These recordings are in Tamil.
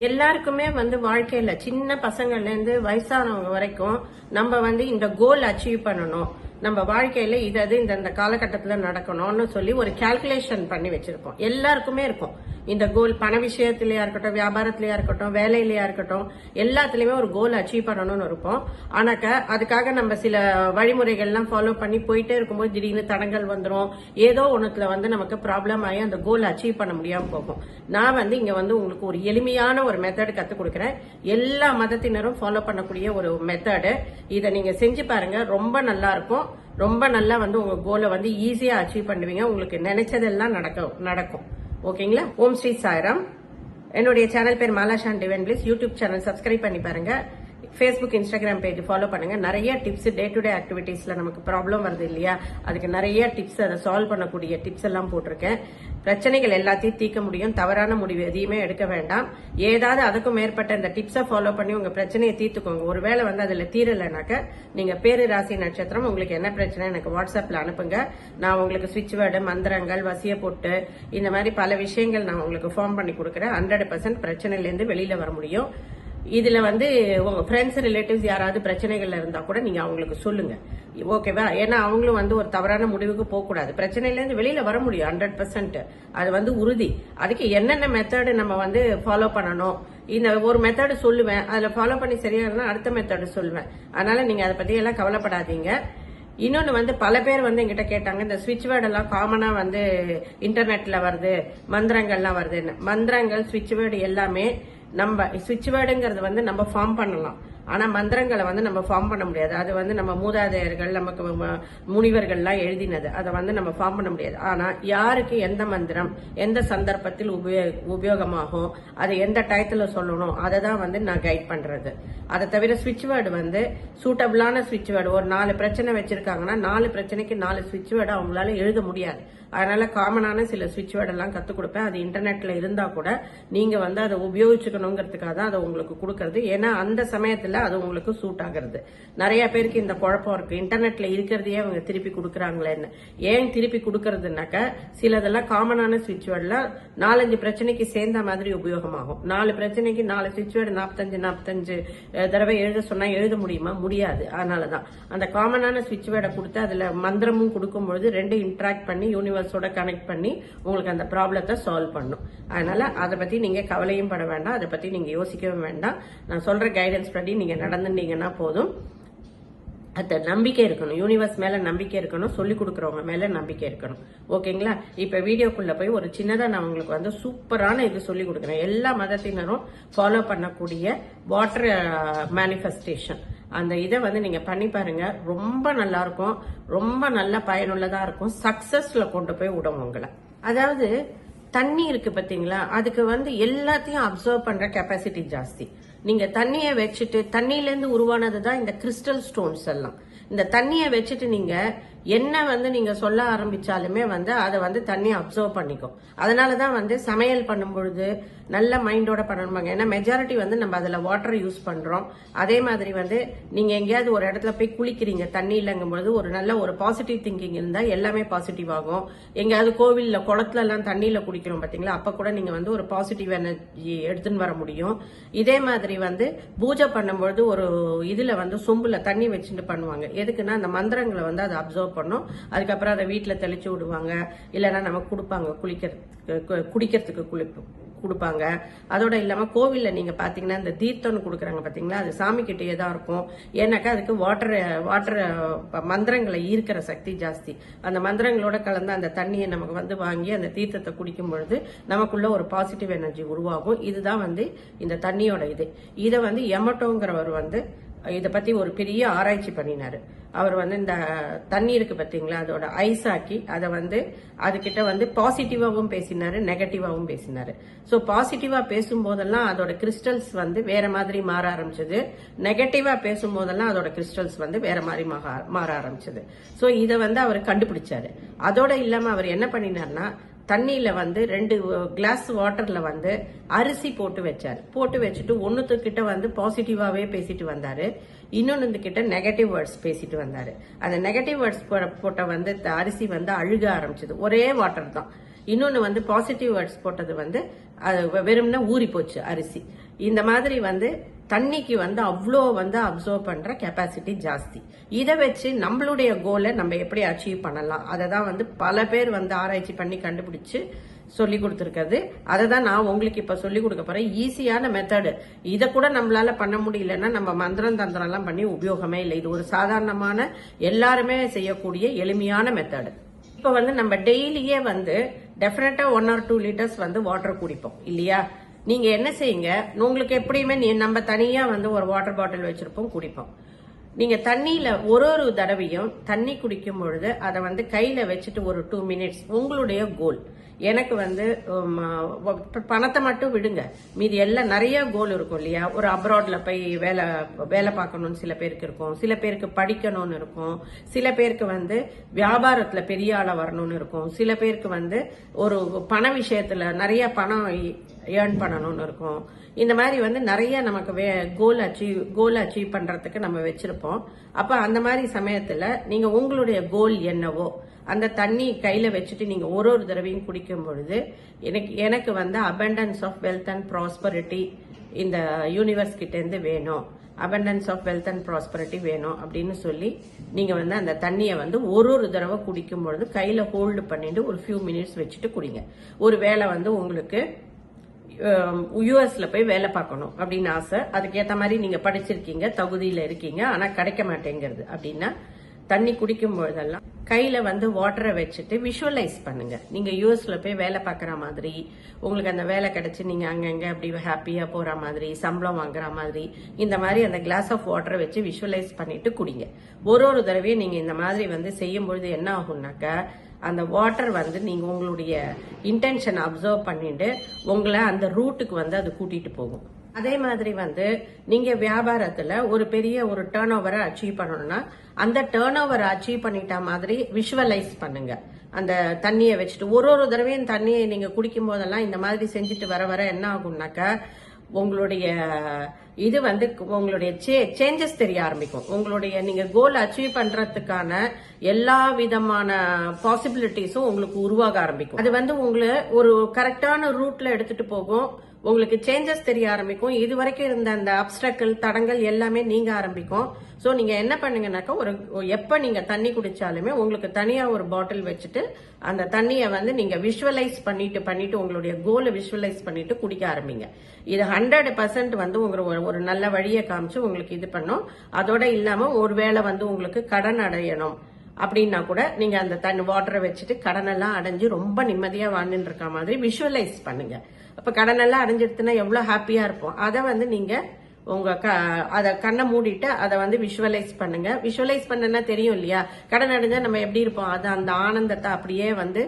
எல்லாருக்குமே வந்து வாழ்க்கையில சின்ன பசங்கள்ல இருந்து வயசானவங்க வரைக்கும் நம்ம வந்து இந்த கோல் அச்சீவ் பண்ணணும். நம்ம வாழ்க்கையில இது அது இந்த இந்த காலகட்டத்துல நடக்கணும்னு சொல்லி ஒரு கால்குலேஷன் பண்ணி வச்சிருப்போம் எல்லாருக்குமே இருக்கும். இந்த கோல் பண விஷயத்திலயா இருக்கட்டும் வியாபாரத்திலயா இருக்கட்டும் வேலையிலயா இருக்கட்டும் எல்லாத்துலயுமே ஒரு கோல் அச்சீவ் பண்ணணும்னு இருப்போம் ஆனாக்க அதுக்காக நம்ம சில வழிமுறைகள்லாம் ஃபாலோ பண்ணி போயிட்டே இருக்கும்போது திடீர்னு தடங்கள் வந்துடும் ஏதோ ஒண்ணுத்துல வந்து நமக்கு ப்ராப்ளம் ஆகி அந்த கோல் அச்சீவ் பண்ண முடியாம போகும். நான் வந்து இங்க வந்து உங்களுக்கு ஒரு எளிமையான ஒரு மெத்தட் கற்றுக் கொடுக்குறேன். எல்லா மதத்தினரும் ஃபாலோ பண்ணக்கூடிய ஒரு மெத்தடு இதை நீங்க செஞ்சு பாருங்க. ரொம்ப நல்லா இருக்கும். ரொம்ப நல்லா வந்து உங்க கோலை வந்து ஈஸியா அச்சீவ் பண்ணுவீங்க. உங்களுக்கு நினைச்சதெல்லாம் நடக்கும் நடக்கும். ஓகேங்களா? ஓம் ஸ்ரீ சாய்ராம். என்னுடைய சேனல் பேர் மாலாஷான் டிவன். பிளீஸ் யூடியூப் சேனல் சப்ஸ்கிரைப் பண்ணி பாருங்க. ஃபேஸ்புக் இன்ஸ்டாகிராம் பேஜ் ஃபாலோ பண்ணுங்க. நிறைய டிப்ஸ் டே டு டே ஆக்டிவிட்டீஸ்ல நமக்கு ப்ராப்ளம் வருது இல்லையா? அதுக்கு நிறைய டிப்ஸ் அதை சால்வ் பண்ணக்கூடிய டிப்ஸ் எல்லாம் போட்டிருக்கேன். பிரச்சனைகள் எல்லாத்தையும் தீர்க்க முடியும். தவறான முடிவு எதையுமே எடுக்க வேண்டாம். ஏதாவது அதுக்கும் மேற்பட்ட இந்த டிப்ஸை ஃபாலோ பண்ணி உங்க பிரச்சனையை தீர்த்துக்கோங்க. ஒருவேளை வந்து அதுல தீரலைனாக்க நீங்க பேரு ராசி நட்சத்திரம் உங்களுக்கு என்ன பிரச்சனை எனக்கு வாட்ஸ்அப்ல அனுப்புங்க. நான் உங்களுக்கு சுவிட்ச் வேர்டு மந்திரங்கள் வசிய போட்டு இந்த மாதிரி பல விஷயங்கள் நான் உங்களுக்கு ஃபார்ம் பண்ணி கொடுக்குறேன். ஹண்ட்ரட் பர்சன்ட் பிரச்சனையிலேருந்து வெளியில வர முடியும். இதுல வந்து உங்க ஃப்ரெண்ட்ஸ் ரிலேட்டிவ்ஸ் யாராவது பிரச்சனைகள்ல இருந்தா கூட நீங்க அவங்களுக்கு சொல்லுங்க. ஓகேவா ஏன்னா அவங்களும் வந்து ஒரு தவறான முடிவுக்கு போக கூடாது. பிரச்சனையில வெளியில வர முடியும் ஹண்ட்ரட் பர்சன்ட் அது வந்து உறுதி. அதுக்கு என்னென்ன மெத்தடு நம்ம வந்து ஃபாலோ பண்ணணும்? இந்த ஒரு மெத்தடு சொல்லுவேன் அதுல ஃபாலோ பண்ணி சரியா இருந்தா அடுத்த மெத்தடு சொல்லுவேன். அதனால நீங்க அதை பத்தி எல்லாம் கவலைப்படாதீங்க. இன்னொன்னு வந்து பல பேர் வந்து எங்கிட்ட கேட்டாங்க இந்த ஸ்விட்ச் வேர்ட் எல்லாம் காமனா வந்து இன்டர்நெட்ல வருது மந்திரங்கள்லாம் வருதுன்னு. மந்திரங்கள் சுவிட்ச் வேர்டு எல்லாமே நம்ம சுவிட்ச் வேர்டுங்கிறது வந்து நம்ம ஃபார்ம் பண்ணலாம். ஆனா மந்திரங்களை வந்து நம்ம ஃபார்ம் பண்ண முடியாது. அது வந்து நம்ம மூதாதையர்கள் நமக்கு முனிவர்கள்லாம் எழுதினது. அதை வந்து நம்ம ஃபார்ம் பண்ண முடியாது. ஆனா யாருக்கு எந்த மந்திரம் எந்த சந்தர்ப்பத்தில் உபயோ- உபயோகமாகும் அதை எந்த டயத்துல சொல்லணும் அதை தான் வந்து நான் கைட் பண்றது. அதை தவிர சுவிட்ச் வேர்டு வந்து சூட்டபிளான சுவிட்ச் வேர்டு ஒரு நாலு பிரச்சனை வச்சிருக்காங்கன்னா நாலு பிரச்சனைக்கு நாலு சுவிட்ச் வேர்டு அவங்களால எழுத முடியாது. அதனால காமனான சில சுவிட்ச் வேர்டெல்லாம் கற்றுக் கத்துக் கொடுப்பேன். அது இன்டர்நெட்ல இருந்தா கூட நீங்க வந்து அதை உபயோகிச்சுக்கணுங்கிறதுக்காக தான் அதை உங்களுக்கு கொடுக்கறது. ஏன்னா அந்த சமயத்துல அது உங்களுக்கு சூட் ஆகிறது. நிறைய பேருக்கு இந்த குழப்பம் இருக்கு. இன்டர்நெட்ல இருக்கிறதையே அவங்க திருப்பி கொடுக்குறாங்களேன்னு. ஏன் திருப்பி கொடுக்கறதுனாக்க சிலதெல்லாம் காமனான சுவிட்ச் வேர்டுல நாலஞ்சு பிரச்சனைக்கு சேர்ந்த மாதிரி உபயோகமாகும். நாலு பிரச்சனைக்கு நாலு சுவிட்ச் வேர்டு நாற்பத்தஞ்சு நாற்பத்தஞ்சு தடவை எழுத சொன்னா எழுத முடியுமா? முடியாது. அதனாலதான். அந்த காமனான சுவிட்ச் வேர்டை கொடுத்து அதுல மந்திரமும் கொடுக்கும்பொழுது ரெண்டும் இன்ட்ராக்ட் பண்ணி யூனிவர்ஸோட கனெக்ட் பண்ணி உங்களுக்கு அந்த ப்ராப்ளத்தை சால்வ் பண்ணும். அதனால அதை பத்தி நீங்க கவலையும் பட வேண்டாம். அதை பத்தி நீங்க யோசிக்கவும் வேண்டாம். நான் சொல்ற கைடன்ஸ் படி நீங்க நடந்துட்டீங்கன்னா போதும். அந்த நம்பிக்கை இருக்கணும். யூனிவர்ஸ் மேல நம்பிக்கை இருக்கணும். சொல்லி கொடுக்கறவங்க மேல நம்பிக்கை இருக்கணும். ஓகேங்களா இப்ப வீடியோக்குள்ள போய் ஒரு சின்னதா நான் உங்களுக்கு வந்து சூப்பரான இது சொல்லி கொடுக்குறேன். எல்லா மதத்தினரும் ஃபாலோ பண்ணக்கூடிய வாட்டர் மேனிஃபெஸ்டேஷன் uh, அந்த இதை வந்து நீங்க பண்ணி பாருங்க. ரொம்ப நல்லா இருக்கும் ரொம்ப நல்ல பயனுள்ளதா இருக்கும். சக்சஸ்ல கொண்டு போய் விடும் உங்களை. அதாவது தண்ணி இருக்கு பாத்தீங்களா அதுக்கு வந்து எல்லாத்தையும் அப்சர்வ் பண்ற கெப்பாசிட்டி ஜாஸ்தி. நீங்க தண்ணியை வச்சுட்டு தண்ணியில இருந்து உருவானது தான் இந்த கிறிஸ்டல் ஸ்டோன்ஸ் எல்லாம். இந்த தண்ணியை வச்சுட்டு நீங்க என்ன வந்து நீங்க சொல்ல ஆரம்பிச்சாலுமே வந்து அதை வந்து தண்ணி அப்சர்வ் பண்ணிக்கும். அதனாலதான் வந்து சமையல் பண்ணும் பொழுது நல்ல மைண்டோட பண்ணணுமாங்க ஏன்னா மெஜாரிட்டி வந்து நம்ம அதுல வாட்டர் யூஸ் பண்றோம். அதே மாதிரி வந்து நீங்க எங்கேயாவது ஒரு இடத்துல போய் குளிக்கிறீங்க தண்ணி இல்லைங்கும் பொழுது ஒரு நல்ல ஒரு பாசிட்டிவ் திங்கிங் இருந்தா எல்லாமே பாசிட்டிவ் ஆகும். எங்கேயாவது கோவில்ல குளத்துல எல்லாம் தண்ணியில குடிக்கிறோம் பாத்தீங்களா? அப்ப கூட நீங்க வந்து ஒரு பாசிட்டிவ் எனர்ஜி எடுத்துன்னு வர முடியும். இதே மாதிரி வந்து பூஜை பண்ணும்பொழுது ஒரு இதுல வந்து சொம்புல தண்ணி வச்சுட்டு பண்ணுவாங்க. எதுக்குன்னா அந்த மந்திரங்களை வந்து அதை அப்சர்வ் பண்ணும். அதுக்கப்புறம் அதை வீட்டில் தெளிச்சு விடுவாங்க. இல்லைன்னா நமக்கு கொடுப்பாங்க. குளிக்கிறதுக்கு குடிக்கிறதுக்கு குளிப்பு கொடுப்பாங்க. அதோட இல்லாமல் கோவில்ல நீங்கள் பார்த்தீங்கன்னா இந்த தீர்த்தம்னு கொடுக்குறாங்க பார்த்தீங்களா அது சாமி தான் இருக்கும். ஏன்னாக்கா அதுக்கு வாட்டர் வாட்டர் மந்திரங்களை ஈர்க்கிற சக்தி ஜாஸ்தி. அந்த மந்திரங்களோட கலந்து அந்த தண்ணியை நமக்கு வந்து வாங்கி அந்த தீர்த்தத்தை குடிக்கும் பொழுது நமக்குள்ள ஒரு பாசிட்டிவ் எனர்ஜி உருவாகும். இதுதான் வந்து இந்த தண்ணியோட இது. இதை வந்து எமட்டோங்கிறவர் வந்து இதை பற்றி ஒரு பெரிய ஆராய்ச்சி பண்ணினார். அவர் வந்து இந்த தண்ணி இருக்கு பாத்தீங்களா அதோட ஐஸ் ஆக்கி அதை வந்து அதுக்கிட்ட வந்து பாசிட்டிவாகவும் பேசினார் நெகட்டிவாகவும் பேசினார். ஸோ பாசிட்டிவாக பேசும்போதெல்லாம் அதோட கிறிஸ்டல்ஸ் வந்து வேற மாதிரி மாற ஆரம்பிச்சது. நெகட்டிவாக பேசும்போதெல்லாம் அதோட கிறிஸ்டல்ஸ் வந்து வேற மாதிரி மாற- மாற ஆரம்பிச்சது. ஸோ இதை வந்து அவர் கண்டுபிடிச்சாரு. அதோட இல்லாமல் அவர் என்ன பண்ணினார்னா தண்ணியில் வந்து ரெண்டு கிளாஸ் வாட்டரில் வந்து அரிசி போட்டு வச்சார். போட்டு வச்சுட்டு ஒன்றுத்துக்கிட்ட வந்து பாசிட்டிவாகவே பேசிட்டு வந்தார். இன்னொன்னு கிட்ட நெகட்டிவ் வேர்ட்ஸ் பேசிட்டு வந்தார். அந்த நெகட்டிவ் வேர்ட்ஸ் போட்ட வந்து அரிசி வந்து அழுக ஆரம்பிச்சது. ஒரே வாட்டர் தான். இன்னொன்று வந்து பாசிட்டிவ் வேர்ட்ஸ் போட்டது வந்து அது வெறும்னா ஊறி போச்சு அரிசி. இந்த மாதிரி வந்து தண்ணிக்கு வந்து அவ்வளோ வந்து அப்சர்வ் பண்ணுற கெப்பாசிட்டி ஜாஸ்தி. இதை வச்சு நம்மளுடைய கோலை நம்ம எப்படி அச்சீவ் பண்ணலாம்? அதை தான் வந்து பல பேர் வந்து ஆராய்ச்சி பண்ணி கண்டுபிடிச்சு சொல்லி கொடுத்துருக்கிறது. அதை தான் நான் உங்களுக்கு இப்போ சொல்லி கொடுக்க போகிறேன் ஈஸியான மெத்தடு இதை கூட நம்மளால பண்ண முடியலன்னா நம்ம மந்திரம் தந்திரம்லாம் பண்ணி உபயோகமே இல்லை. இது ஒரு சாதாரணமான எல்லாருமே செய்யக்கூடிய எளிமையான மெத்தடு இப்போ வந்து நம்ம டெய்லியே வந்து டெஃபினட்டாக ஒன் ஆர் டூ லிட்டர்ஸ் வந்து வாட்டர் குடிப்போம். இல்லையா? நீங்க என்ன செய்யுங்க? உங்களுக்கு எப்படியுமே நீ நம்ம தனியா வந்து ஒரு வாட்டர் பாட்டில் வச்சிருப்போம் குடிப்போம். நீங்க தண்ணியில ஒரு ஒரு தடவையும் தண்ணி குடிக்கும் பொழுது அதை வந்து கையில வச்சுட்டு ஒரு டூ மினிட்ஸ் உங்களுடைய கோல் எனக்கு வந்து பணத்தை மட்டும் விடுங்க. மீதி எல்லாம் நிறைய கோல் இருக்கும் இல்லையா? ஒரு அப்ராட்ல போய் வேலை வேலை பார்க்கணும்னு சில பேருக்கு இருக்கும். சில பேருக்கு படிக்கணும்னு இருக்கும். சில பேருக்கு வந்து வியாபாரத்துல பெரிய ஆளா வரணும்னு இருக்கும். சில பேருக்கு வந்து ஒரு பண விஷயத்துல நிறைய பணம் ஏர்ன் பண்ணணும்னு இருக்கும். இந்த மாதிரி வந்து நிறைய நமக்கு கோல் அச்சீவ் கோல் அச்சீவ் பண்றதுக்கு நம்ம வச்சிருப்போம். அப்ப அந்த மாதிரி சமயத்துல நீங்க உங்களுடைய கோல் என்னவோ அந்த தண்ணி கையில வச்சுட்டு நீங்க ஒரு ஒரு தடவையும் குடிக்கும் பொழுது எனக்கு எனக்கு வந்து abundance of wealth and prosperity இந்த யூனிவர்ஸ் கிட்ட இருந்து வேணும். Abundance of wealth and prosperity வேணும் அப்படின்னு சொல்லி நீங்க வந்து அந்த தண்ணியை வந்து ஒரு ஒரு தடவை குடிக்கும் பொழுது கையில ஹோல்டு பண்ணிட்டு ஒரு ஃபியூ மினிட்ஸ் வச்சுட்டு குடிங்க. ஒரு வேளை வந்து உங்களுக்கு Um, யூஎஸ்ல போய் வேலை பார்க்கணும் அப்படின்னு ஆசை. அதுக்கேற்ற மாதிரி நீங்க படிச்சிருக்கீங்க தகுதியில இருக்கீங்க. ஆனா கிடைக்க மாட்டேங்கிறது அப்படின்னா தண்ணி குடிக்கும் பொழுதெல்லாம் கையில வந்து வாட்டரை வச்சுட்டு விஷுவலைஸ் பண்ணுங்க. நீங்க யூஎஸ்ல போய் வேலை பார்க்குற மாதிரி உங்களுக்கு அந்த வேலை கிடைச்சி நீங்க அங்கங்க அப்படி ஹாப்பியா போற மாதிரி சம்பளம் வாங்குற மாதிரி இந்த மாதிரி அந்த கிளாஸ் ஆஃப் வாட்டரை வச்சு விஷுவலைஸ் பண்ணிட்டு குடிங்க. ஒரு ஒரு தடவையும் நீங்க இந்த மாதிரி வந்து செய்யும் பொழுது என்ன ஆகும்னாக்கா அந்த வாட்டர் வந்து நீங்க உங்களுடைய இன்டென்ஷன் அப்சர்வ் பண்ணிட்டு உங்களை அந்த ரூட்டுக்கு வந்து அது கூட்டிட்டு போகும். அதே மாதிரி வந்து நீங்க வியாபாரத்துல ஒரு பெரிய ஒரு டேர்ன் ஓவரை அச்சீவ் பண்ணணும்னா அந்த டேர்ன் ஓவரை அச்சீவ் பண்ணிட்ட மாதிரி விஷுவலைஸ் பண்ணுங்க. அந்த தண்ணியை வச்சுட்டு ஒரு ஒரு தடவையும் தண்ணியை நீங்க குடிக்கும் போதெல்லாம் இந்த மாதிரி செஞ்சுட்டு வர வர என்ன ஆகும்னாக்கா உங்களுடைய இது வந்து உங்களுடைய சேஞ்சஸ் தெரிய ஆரம்பிக்கும். உங்களுடைய நீங்க கோல் அச்சீவ் பண்றதுக்கான எல்லா விதமான பாசிபிலிட்டிஸும் உங்களுக்கு உருவாக ஆரம்பிக்கும். அது வந்து உங்களை ஒரு கரெக்டான ரூட்ல எடுத்துட்டு போகும். உங்களுக்கு சேஞ்சஸ் தெரிய ஆரம்பிக்கும். இது வரைக்கும் இருந்த அந்த அப்டக்கல் தடங்கள் எல்லாமே நீங்க ஆரம்பிக்கும். ஸோ நீங்க என்ன பண்ணுங்கனாக்கா ஒரு எப்ப நீங்க தண்ணி குடிச்சாலுமே உங்களுக்கு தனியா ஒரு பாட்டில் வச்சுட்டு அந்த தண்ணியை வந்து நீங்க விஷுவலைஸ் பண்ணிட்டு பண்ணிட்டு உங்களுடைய கோலை விஷுவலைஸ் பண்ணிட்டு குடிக்க ஆரம்பிங்க. இது ஹண்ட்ரட் பர்சன்ட் வந்து உங்களுக்கு ஒரு- ஒரு நல்ல வழியை காமிச்சு உங்களுக்கு இது பண்ணும். அதோட இல்லாம ஒருவேளை வந்து உங்களுக்கு கடன் அடையணும். அப்படின்னா கூட நீங்க அந்த தண்ணி வாட்டரை வச்சுட்டு கடனெல்லாம் அடைஞ்சு ரொம்ப நிம்மதியா வாழ்ந்துட்டு இருக்க மாதிரி விஷுவலைஸ் பண்ணுங்க. அப்போ கடனெல்லாம் அடைஞ்சிடுத்துனா எவ்வளோ ஹாப்பியாக இருப்போம். அதை வந்து நீங்கள் உங்கள் க அதை கண்ணை மூடிட்டு அதை வந்து விஷுவலைஸ் பண்ணுங்க. விஷுவலைஸ் பண்ணனா தெரியும் இல்லையா? கடன் அடைஞ்சா நம்ம எப்படி இருப்போம்? அது அந்த ஆனந்தத்தை அப்படியே வந்து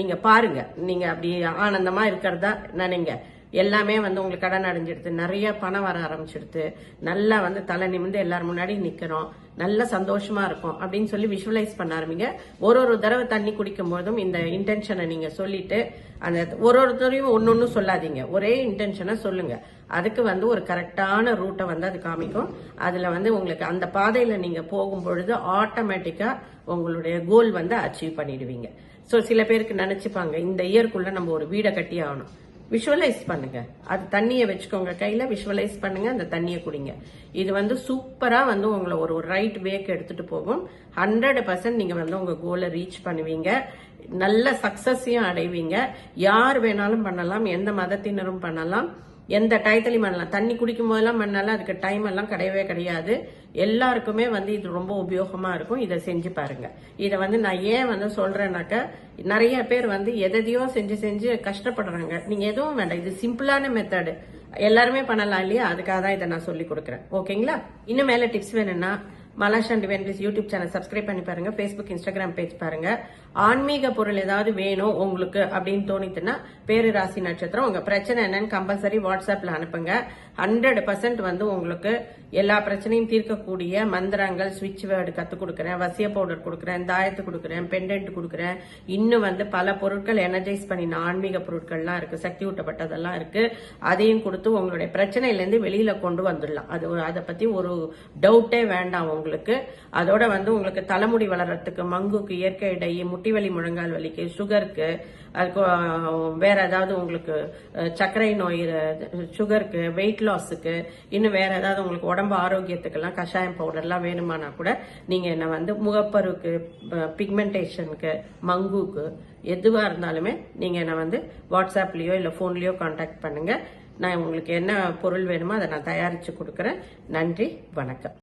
நீங்கள் பாருங்க. நீங்கள் அப்படி ஆனந்தமாக இருக்கிறதா நினைங்க. எல்லாமே வந்து உங்களுக்கு கடன் அடைஞ்சிடுது. நிறைய பணம் வர ஆரம்பிச்சிடுது. நல்லா வந்து தலை நிமிர்ந்து எல்லாரும் முன்னாடி நிக்கிறோம் நல்ல சந்தோஷமா இருக்கும் அப்படின்னு சொல்லி விஷுவலைஸ் பண்ண ஆரம்பிங்க. ஒரு ஒரு தடவை தண்ணி குடிக்கும் போதும் இந்த இன்டென்ஷனை நீங்க சொல்லிட்டு அந்த ஒரு ஒருத்தரையும் ஒன்னொன்னு சொல்லாதீங்க. ஒரே இன்டென்ஷனை சொல்லுங்க. அதுக்கு வந்து ஒரு கரெக்டான ரூட்டை வந்து அது காமிக்கும். அதுல வந்து உங்களுக்கு அந்த பாதையில நீங்க போகும் பொழுது ஆட்டோமேட்டிக்கா உங்களுடைய கோல் வந்து அச்சீவ் பண்ணிடுவீங்க. ஸோ சில பேருக்கு நினைச்சுப்பாங்க இந்த இயர்க்குள்ள நம்ம ஒரு வீடை கட்டி ஆகணும். விஷுவலைஸ் பண்ணுங்க. அது தண்ணியை வச்சுக்கோங்க கையில விஷுவலைஸ் பண்ணுங்க அந்த தண்ணியை குடிங்க. இது வந்து சூப்பரா வந்து உங்களை ஒரு ரைட் வேக்கு எடுத்துட்டு போகும். ஹண்ட்ரட் பர்சன்ட் நீங்க வந்து உங்க கோலை ரீச் பண்ணுவீங்க. நல்ல சக்சஸையும் அடைவீங்க. யார் வேணாலும் பண்ணலாம் எந்த மதத்தினரும் பண்ணலாம். எந்த டயத்துலையும் பண்ணலாம் தண்ணி குடிக்கும் போதெல்லாம் பண்ணாலும் அதுக்கு டைம் எல்லாம் கிடையவே கிடையாது. எல்லாருக்குமே வந்து இது ரொம்ப உபயோகமா இருக்கும். இதை செஞ்சு பாருங்க. இதை வந்து நான் ஏன் வந்து சொல்றேன்னாக்க நிறைய பேர் வந்து எதையோ செஞ்சு செஞ்சு கஷ்டப்படுறாங்க. நீங்க எதுவும் வேண்டாம். இது சிம்பிளான மெத்தடு எல்லாருமே பண்ணலாம் இல்லையா? அதுக்காக தான் இதை நான் சொல்லி கொடுக்குறேன். ஓகேங்களா இன்னும் மேல டிப்ஸ் வேணும்னா மலாஷ் அண்ட் வென்டிஸ் யூடியூப் சேனல் சப்ஸ்கிரைப் பண்ணி பாருங்க. ஃபேஸ்புக் இன்ஸ்டாகிராம் பேஜ் பாருங்க. ஆன்மீக பொருள் ஏதாவது வேணும் உங்களுக்கு அப்படின்னு தோணித்துன்னா பேரு ராசி நட்சத்திரம். உங்க பிரச்சனை என்னன்னு கம்பல்சரி வாட்ஸ்அப்ல அனுப்புங்க. ஹண்ட்ரட் பர்சன்ட் வந்து உங்களுக்கு எல்லா பிரச்சனையும் தீர்க்கக்கூடிய மந்திரங்கள் ஸ்விட்ச் வேர்டு கற்றுக் கொடுக்குறேன் வசிய பவுடர் கொடுக்குறேன் தாயத்து கொடுக்குறேன் பெண்டன்ட் கொடுக்குறேன். இன்னும் வந்து பல பொருட்கள் எனர்ஜைஸ் பண்ணின ஆன்மீக பொருட்கள்லாம் இருக்கு சக்தி ஊட்டப்பட்டதெல்லாம் இருக்கு. அதையும் கொடுத்து உங்களுடைய பிரச்சனையிலேருந்து வெளியில் வெளியில கொண்டு வந்துடலாம். அது ஒரு- அதை பத்தி ஒரு டவுட்டே வேண்டாம் உங்களுக்கு. அதோட வந்து உங்களுக்கு தலைமுடி வளர்றதுக்கு மங்குக்கு இயற்கை இடை முட்டி வலி முழங்கால் வலிக்கு சுகருக்கு அதுக்கு வேற ஏதாவது உங்களுக்கு சர்க்கரை நோய் சுகருக்கு வெயிட் லாஸுக்கு இன்னும் வேற ஏதாவது உங்களுக்கு உடம்பு ஆரோக்கியத்துக்கெல்லாம் கஷாயம் பவுடர்லாம் வேணுமானா கூட நீங்க என்ன வந்து முகப்பருக்கு பிக்மெண்டேஷனுக்கு மங்குக்கு எதுவா இருந்தாலுமே நீங்க என்ன வந்து வாட்ஸ்அப்லயோ இல்ல போன்லயோ காண்டாக்ட் பண்ணுங்க. நான் உங்களுக்கு என்ன பொருள் வேணுமோ அதை நான் தயாரிச்சு கொடுக்குறேன். நன்றி வணக்கம்.